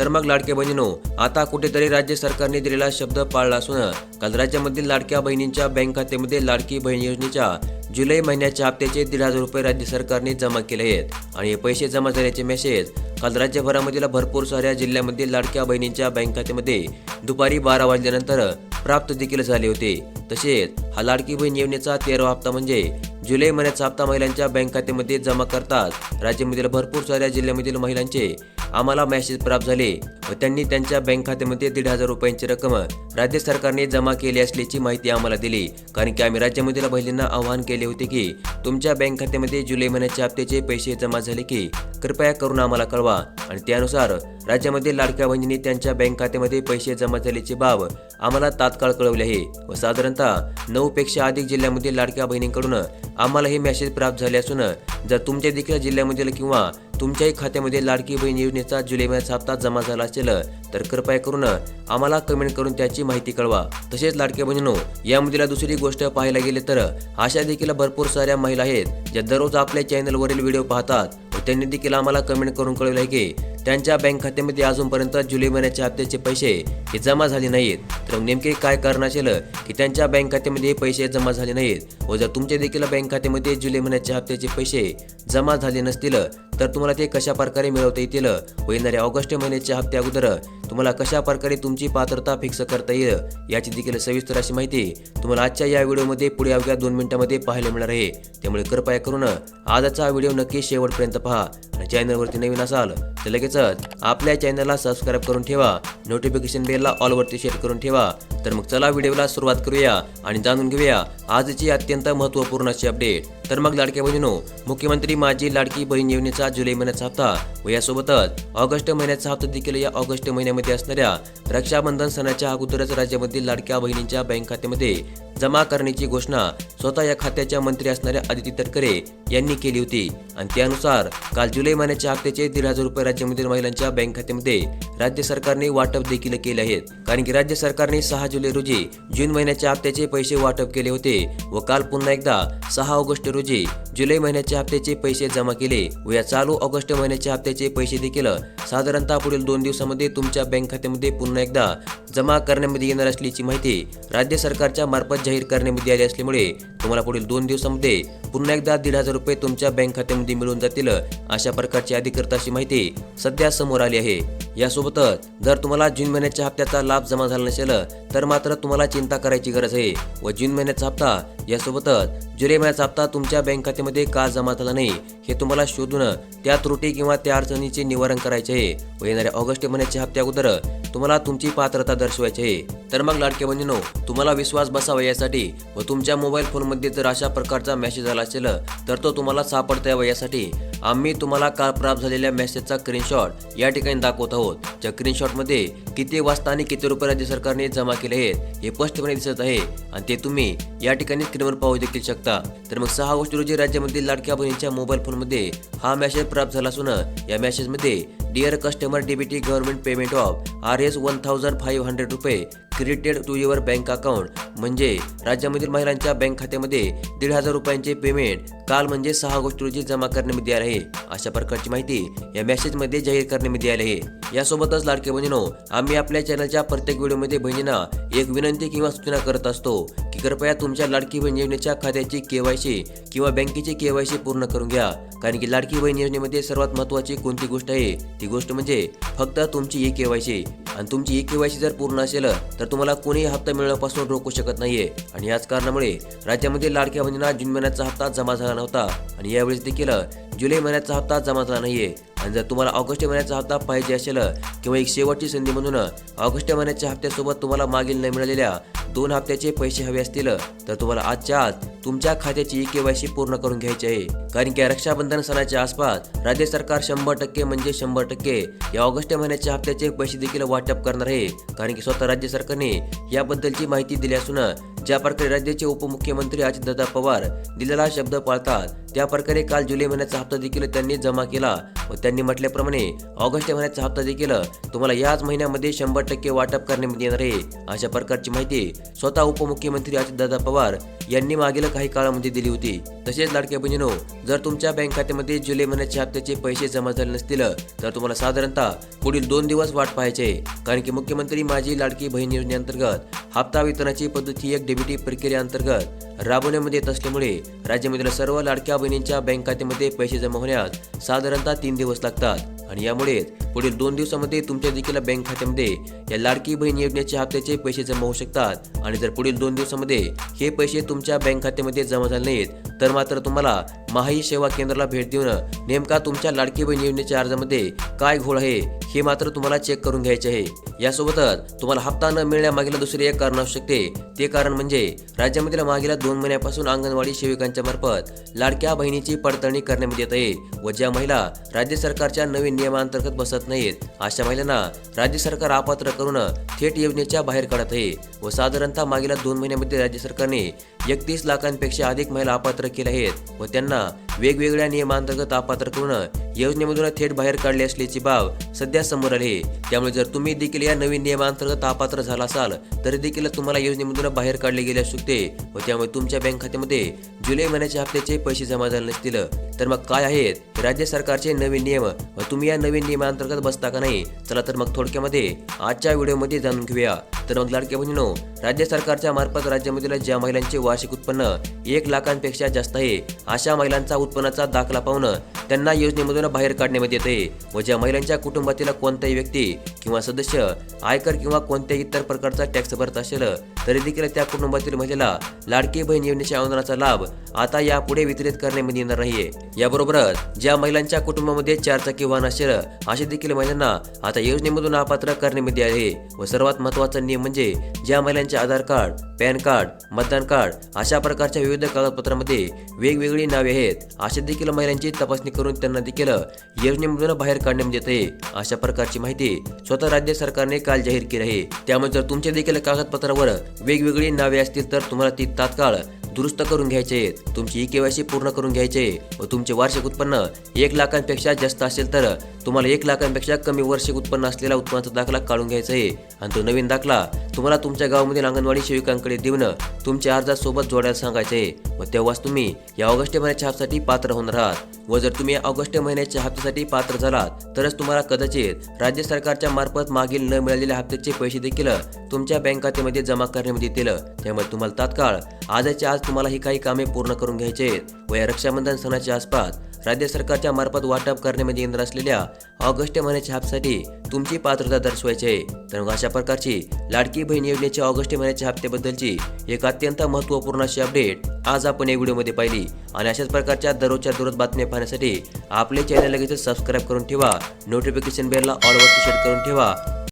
तर मग लाडक्या बहिणीनो आता कुठेतरी राज्य सरकारने दिलेला शब्द पाळला असून काल राज्यामधील लाडक्या बहिणींच्या बँक खात्यामध्ये लाडकी बहीण योजनेच्या जुलै महिन्याच्या हप्त्याचे दीड हजार रुपये राज्य सरकारने जमा केले आहेत. आणि हे पैसे जमा झाल्याचे मेसेज काल राज्यभरामधील भरपूर साऱ्या जिल्ह्यामधील लाडक्या बहिणींच्या बँक खात्यामध्ये दुपारी बारा वाजल्यानंतर प्राप्त देखील झाले होते. तसेच हा लाडकी बहीण योजनेचा तेरावा हप्ता म्हणजे जुलै महिन्याचा हप्ता महिलांच्या बँक खात्यामध्ये जमा करतात. राज्यामधील भरपूर साऱ्या जिल्ह्यामधील महिलांचे आम्हाला मेसेज प्राप्त झाले. व त्यांनी त्यांच्या बँक खात्यामध्ये दीड हजार रुपयांची रक्कम राज्य सरकारने जमा केली असल्याची माहिती आम्हाला दिली. कारण की आम्ही राज्यामधील महिलांना आवाहन केले होते की तुमच्या बँक खात्यामध्ये जुलै महिन्याच्या हप्त्याचे पैसे जमा झाले की कृपया करून आम्हाला कळवा. आणि त्यानुसार राज्यामध्ये लाडक्या बहिणींनी त्यांच्या बँक खात्यामध्ये पैसे जमा झाल्याची बाब आम्हाला तात्काळ कळवली आहे व साधारणतः नऊ पेक्षा अधिक जिल्ह्यामधील लाडक्या बहिणींकडून आम्हाला हे मेसेज प्राप्त झाले असून जर तुमच्या देखील जिल्ह्यामधील किंवा तुमच्याही खात्यामध्ये लाडकी बहीण योजनेचा जुलै महिन्याचा हप्ता जमा झाला असेल तर कृपया करून आम्हाला कमेंट करून त्याची माहिती कळवा. तसेच लाडक्या बहिणीनो यामधील दुसरी गोष्ट पाहायला गेले तर अशा देखील भरपूर साऱ्या महिला आहेत ज्या दररोज आपल्या चॅनलवरील व्हिडिओ पाहतात व त्यांनी देखील आम्हाला कमेंट करून कळवलं आहे की त्यांच्या बँक खात्यामध्ये अजूनपर्यंत जुलै महिन्याच्या हप्त्याचे पैसे हे जमा झाले नाहीत. तर नेमके काय कारण असेल की त्यांच्या बँक खात्यामध्ये हे पैसे जमा झाले नाहीत? व जर तुमच्या देखील बँक खात्यामध्ये जुलै महिन्याच्या हप्त्याचे पैसे जमा झाले नसतील तर तुम्हाला ते कशा प्रकारे मिळवता येतील? व येणाऱ्या ऑगस्ट महिन्याच्या हप्त्या अगोदर तुम्हाला कशा प्रकारे तुमची पात्रता फिक्स करता येईल याची देखील सविस्तर अशी माहिती तुम्हाला आजच्या या व्हिडिओमध्ये पुढे अवघ्या दोन मिनिटांमध्ये पाहायला मिळणार आहे. त्यामुळे कृपया करून आजचा व्हिडिओ नक्की शेवटपर्यंत पहा. आणि चॅनलवरती नवीन असाल तर लगेचच आपल्या चॅनलला सबस्क्राईब करून ठेवा. नोटिफिकेशन बेलला ऑलवरती सेट करून ठेवा. तर मग चला व्हिडिओला सुरुवात करूया आणि जाणून घेऊया आजची अत्यंत महत्त्वपूर्ण अशी अपडेट तर मग लाडक्या बहिणीनो मुख्यमंत्री माझी लाडकी बहीण योजनेचा जुलै महिन्याचा हप्ता व यासोबतच ऑगस्ट महिन्याचा हप्ता देखील या ऑगस्ट महिन्यामध्ये असणाऱ्या रक्षाबंधन सणाच्या अगोदरच राज्यामधील लाडक्या बहिणींच्या बँक खात्यामध्ये जमा करण्याची घोषणा स्वतः या खात्याच्या मंत्री असणाऱ्या आदिती तटकरे यांनी केली होती. आणि त्यानुसार काल जुलै महिन्याच्या हप्त्याचे दीड हजार रुपये राज्यामधील महिलांच्या बँक खात्यामध्ये राज्य सरकारने वाटप देखील केले आहेत. कारण की राज्य सरकारने सहा जुलै रोजी जून महिन्याच्या हप्त्याचे पैसे वाटप केले होते व काल पुन्हा एकदा सहा ऑगस्ट रोजी जुलै महिन्याच्या हप्त्याचे पैसे जमा केले व या चालू ऑगस्ट महिन्याच्या हप्त्याचे पैसे देखील साधारणतः पुढील दोन दिवसामध्ये तुमच्या बँक खात्यामध्ये पुन्हा एकदा जमा करण्यामध्ये येणार असल्याची माहिती राज्य सरकारच्या मार्फत जाहीर करण्यामध्ये आली असल्यामुळे तुम्हाला पुढील दोन दिवसामध्ये पुन्हा एकदा दीड हजार रुपये तुमच्या बँक खात्यामध्ये मिळून जातील अशा प्रकारची अधिकृत अशी माहिती सध्या समोर आली आहे. यासोबतच जर तुम्हाला जून महिन्याच्या हप्त्याचा लाभ जमा झाला नसेल तर मात्र तुम्हाला चिंता करायची गरज आहे. व जून महिन्याचा हप्ता यासोबतच जुलै महिन्याचा हप्ता तुमच्या बँक खात्यामध्ये का जमा झाला नाही हे तुम्हाला शोधून त्या त्रुटी किंवा त्या अडचणीचे निवारण करायचे आहे. व येणाऱ्या ऑगस्ट महिन्याच्या हप्त्या अगोदर तुम्हाला तुमची पात्रता दर्शवायची आहे. तर मग लाडके बंधूंनो तुम्हाला विश्वास बसावा यासाठी व तुमच्या मोबाईल फोनमध्ये जर अशा प्रकारचा मेसेज आला असेल तर तो तुम्हाला सापडता यावा यासाठी आम्ही तुम्हाला काल प्राप्त झालेल्या मेसेजचा स्क्रीनशॉट या ठिकाणी दाखवत आहोत. त्या स्क्रीनशॉटमध्ये किती वाजता आणि किती रुपये राज्य सरकारने जमा केले आहेत हे स्पष्टपणे दिसत आहे. आणि ते तुम्ही या ठिकाणी स्क्रीनवर पाहू देखील शकता. तर मग सहा ऑगस्ट रोजी राज्यामधील लाडक्या बहिणीच्या मोबाईल फोनमध्ये हा मेसेज प्राप्त झाला असून या मेसेजमध्ये dear customer DBT government payment of R S one thousand five hundred रुपये credited to your bank account म्हणजे राज्यामधील महिलांच्या बँक खात्यामध्ये दीड हजार रुपयांचे पेमेंट काल म्हणजे सहा ऑगस्ट रोजी जमा करण्यामध्ये आले आहे. अशा प्रकारची माहिती या मेसेजमध्ये जाहीर करण्यामध्ये आली आहे. यासोबतच लाडके बहिणीनो आम्ही आपल्या चॅनलच्या प्रत्येक व्हिडिओमध्ये बहिणींना एक विनंती किंवा सूचना करत असतो की कृपया तुमच्या लाडकी बहीण योजनेच्या खात्याची केवायसी किंवा बँकेची केवायसी पूर्ण करून घ्या. कारण की लाडकी बहीण योजनेमध्ये सर्वात महत्त्वाची कोणती गोष्ट आहे? ती गोष्ट म्हणजे फक्त तुमची ई केवायसी आणि तुमची ई केवायसी जर पूर्ण असेल तर तुम्हाला कोणीही हप्ता मिळण्यापासून रोखू शकत नाहीये. आणि याच कारणामुळे राज्यामध्ये लाडक्या बहिणींना जून महिन्याचा हप्ता जमा झाला नव्हता. आणि यावेळेस देखील जुलै महिन्याचा हप्ता जमा झाला नाहीये. आणि जर तुम्हाला ऑगस्ट महिन्याचा हप्ता पाहिजे असेल किंवा एक शेवटची संधी म्हणून ऑगस्ट महिन्याच्या हप्त्यासोबत तुम्हाला मागील न मिळालेल्या दोन हप्त्याचे पैसे हवे असतील तर तुम्हाला आजच्या आज तुमच्या खात्याची केवायसी पूर्ण करून घ्यायची आहे. कारण की रक्षाबंधन सणाच्या आसपास राज्य सरकार शंभर टक्के म्हणजे शंभर टक्के या ऑगस्ट महिन्याच्या हप्त्याचे पैसे देखील वाटप करणार आहे. कारण की स्वतः राज्य सरकारने याबद्दलची माहिती दिली असून ज्या प्रकारे राज्याचे उपमुख्यमंत्री अजितदादा पवार दिलेला शब्द पाळतात त्या प्रकारे काल जुलै महिन्याचा हप्ता देखील त्यांनी जमा केला व त्यांनी म्हटल्याप्रमाणे ऑगस्ट महिन्याचा हप्ता देखील तुम्हाला याच महिन्यामध्ये शंभर टक्के वाटप करण्यात म्हणजे येणार आहे. अशा प्रकारची माहिती स्वतः उपमुख्यमंत्री अजितदादा पवार यांनी मागील काही काळामध्ये दिली होती. तसेच लाडक्या बहिणीनो जर तुमच्या बँक खात्यामध्ये जुलै महिन्याच्या हप्त्याचे पैसे जमा झाले नसतील तर तुम्हाला साधारणतः पुढील दोन दिवस वाट पाहायचे कारण की मुख्यमंत्री माझी लाडकी बहीण योजनेअंतर्गत हप्ता वितरणाची पद्धत ही एक डीबीटी प्रक्रियेअंतर्गत राबवण्यामध्ये येत असल्यामुळे राज्यामधील सर्व लाडक्या बहिणींच्या बँक खात्यामध्ये पैसे जमा होण्यास साधारणतः तीन दिवस लागतात. आणि यामुळेच पुढील दोन दिवसामध्ये तुमच्या देखील बँक खात्यामध्ये या लाडकी बहीण योजनेच्या हप्त्याचे पैसे जमा होऊ शकतात. आणि जर पुढील दोन दिवसामध्ये हे पैसे तुमच्या बँक खात्यामध्ये जमा झाले नाहीत तर मात्र तुम्हाला महाई सेवा केंद्राला भेट देऊन नेमका तुमच्या लाडकी बहीण योजनेच्या अर्जामध्ये काय घोळ आहे हे मात्र तुम्हाला चेक करून घ्यायचे आहे. यासोबतच तुम्हाला हप्ता न मिळण्यामागील दुसरे एक कारण असू शकते ते कारण म्हणजे राज्यामधील मागील दोन महिन्यापासून अंगणवाडी सेविकांच्या मार्फत लाडक्या बहिणीची पडताळणी करण्यात येत आहे व ज्या महिला राज्य सरकारच्या नवीन नियमांतर्गत बसत नाहीत अशा महिलांना राज्य सरकार अपात्र करून थेट योजनेच्या बाहेर काढत आहे व साधारणतः मागील दोन महिन्यामध्ये राज्य सरकारने एकतीस लाखांपेक्षा अधिक महिला अपात्र केल्या आहेत व त्यांना वेगवेगळ्या नियमांतर्गत अपात्र करून योजनेमधून थेट बाहेर काढले असल्याची बाब सध्या समोर आली आहे. त्यामुळे जर तुम्ही देखील या नवीन नियमांतर्गत अपात्र झाला असाल तरी देखील तुम्हाला योजनेमधून बाहेर काढले गेले असू शकते. व त्यामुळे तुमच्या बँक खात्यामध्ये जुलै महिन्याच्या हप्त्याचे पैसे जमा झाले नसतील. तर मग काय आहेत? राज्य सरकारचे नवीन नियम व तुम्ही या नवीन नियमांतर्गत बसता का नाही? चला तर मग थोडक्यामध्ये आजच्या व्हिडिओमध्ये जाणून घेऊया. तर मग लाडक्या बहिणीनो राज्य सरकारच्या मार्फत राज्यामधील ज्या महिलांचे वार्षिक उत्पन्न एक लाखांपेक्षा जास्त आहे अशा महिलांचा उत्पन्नाचा दाखला पाहून त्यांना योजनेमधून बाहेर काढण्यात येते. व ज्या महिलांच्या कुटुंबातील कोणताही व्यक्ती किंवा सदस्य आयकर किंवा कोणत्याही इतर प्रकारचा टॅक्स भरत असेल तरी देखील त्या कुटुंबातील महिलेला लाडकी बहीण योजनेच्या अनुदानाचा लाभ आता यापुढे वितरित करण्यामध्ये येणार नाहीये. याबरोबरच ज्या महिलांच्या कुटुंबामध्ये चारचाकी वाहन असेल अशा देखील महिलांना आता योजनेमधून अपात्र करण्यामध्ये आहे. व सर्वात महत्त्वाचा नियम म्हणजे ज्या महिलांचे आधार कार्ड पॅन कार्ड मतदान कार्ड अशा प्रकारच्या विविध कागदपत्रांमध्ये वेगवेगळी नावे आहेत. अशा देखील महिलांची तपासणी करून त्यांना देखील योजनेमधून बाहेर काढण्यात येते अशा प्रकारची माहिती स्वतः राज्य सरकारने काल जाहीर केली आहे. त्यामुळे जर तुमच्या देखील कागदपत्रावर वेगवेगळी नावे असतील तर तुम्हाला ती तात्काळ दुरुस्त करून घ्यायचे. आहेत तुमची ई केवायसी पूर्ण करून घ्यायचे. व तुमचे वार्षिक उत्पन्न एक लाखांपेक्षा जास्त असेल तर तुम्हाला एक लाखांपेक्षा कमी वार्षिक उत्पन्न असलेला उत्पन्नाचा दाखला काढून घ्यायचा आहे. आणि तो नवीन दाखला तुम्हाला तुमच्या गावामधील अंगणवाडी सेविकांकडे देऊन तुमच्या अर्जासोबत जोडायला सांगायचे. व तेव्हाच तुम्ही या ऑगस्ट महिन्याच्या हप्त्यासाठी पात्र होणार आहात. व जर तुम्ही ऑगस्ट महिन्याच्या हप्त्यासाठी पात्र झालात तरच तुम्हाला कदाचित राज्य सरकारच्या मार्फत मागील न मिळालेल्या हप्त्याचे पैसे देखील तुमच्या बँक खात्यामध्ये जमा करण्यामध्ये येतील. त्यामुळे तुम्हाला तात्काळ आजच्या आज तुम्हाला ही काही कामे पूर्ण करून घ्यायची आहेत. व या रक्षाबंधन सणाच्या आसपास राज्य सरकारच्या मार्फत वाटप करण्यामध्ये येणार म्हणजे असलेल्या ऑगस्ट महिन्याच्या हप्त्यासाठी तुमची पात्रता दर्शवायची. आहे तर अशा प्रकारची लाडकी बहीण योजनेच्या ऑगस्ट महिन्याच्या हप्त्याबद्दलची एक अत्यंत महत्त्वपूर्ण अशी अपडेट आज आपण या व्हिडिओमध्ये पाहिली. आणि अशाच प्रकारच्या दररोजच्या दररोज बातम्या पाहण्यासाठी आपले चॅनल लगेच सबस्क्राईब करून ठेवा. नोटिफिकेशन बेलला ऑलवरती सेट करून ठेवा.